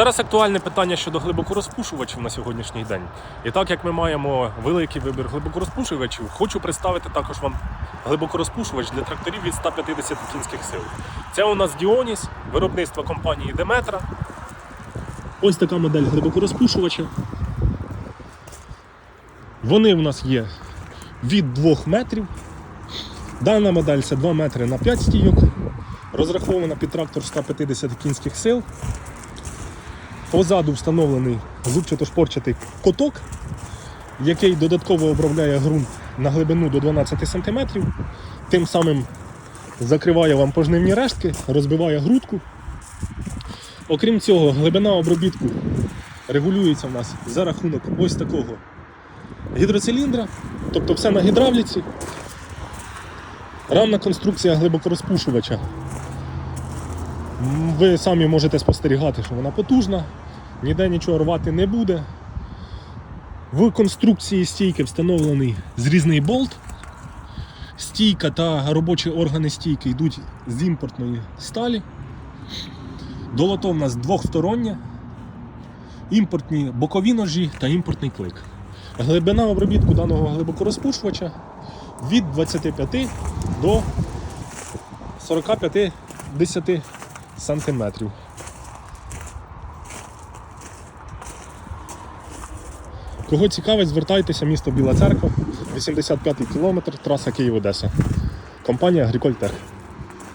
Зараз актуальне питання щодо глибокорозпушувачів на сьогоднішній день. І так як ми маємо великий вибір глибокорозпушувачів, хочу представити також вам глибокорозпушувач для тракторів від 150 кінських сил. Це у нас Діоніс, виробництво компанії Деметра. Ось така модель глибокорозпушувача. Вони в нас є від 2 метрів. Дана модель це 2 метри на 5 стійок. Розрахована під трактор 150 кінських сил. Позаду встановлений зубчато-шпорчатий коток, який додатково обробляє ґрунт на глибину до 12 см. Тим самим закриває вам пожнивні рештки, розбиває грудку. Окрім цього, глибина обробітку регулюється в нас за рахунок ось такого гідроциліндра, тобто все на гідравліці. Рамна конструкція глибокорозпушувача. Ви самі можете спостерігати, що вона потужна, ніде нічого рвати не буде. В конструкції стійки встановлений зрізний болт. Стійка та робочі органи стійки йдуть з імпортної сталі. Долото в нас двохстороннє, імпортні бокові ножі та імпортний клик. Глибина обробітку даного глибокорозпушувача від 25 до 45-10 сантиметрів. Кого цікавить, звертайтеся, місто Біла Церква, 85-й кілометр, траса Київ-Одеса. Компанія Агрікольтех.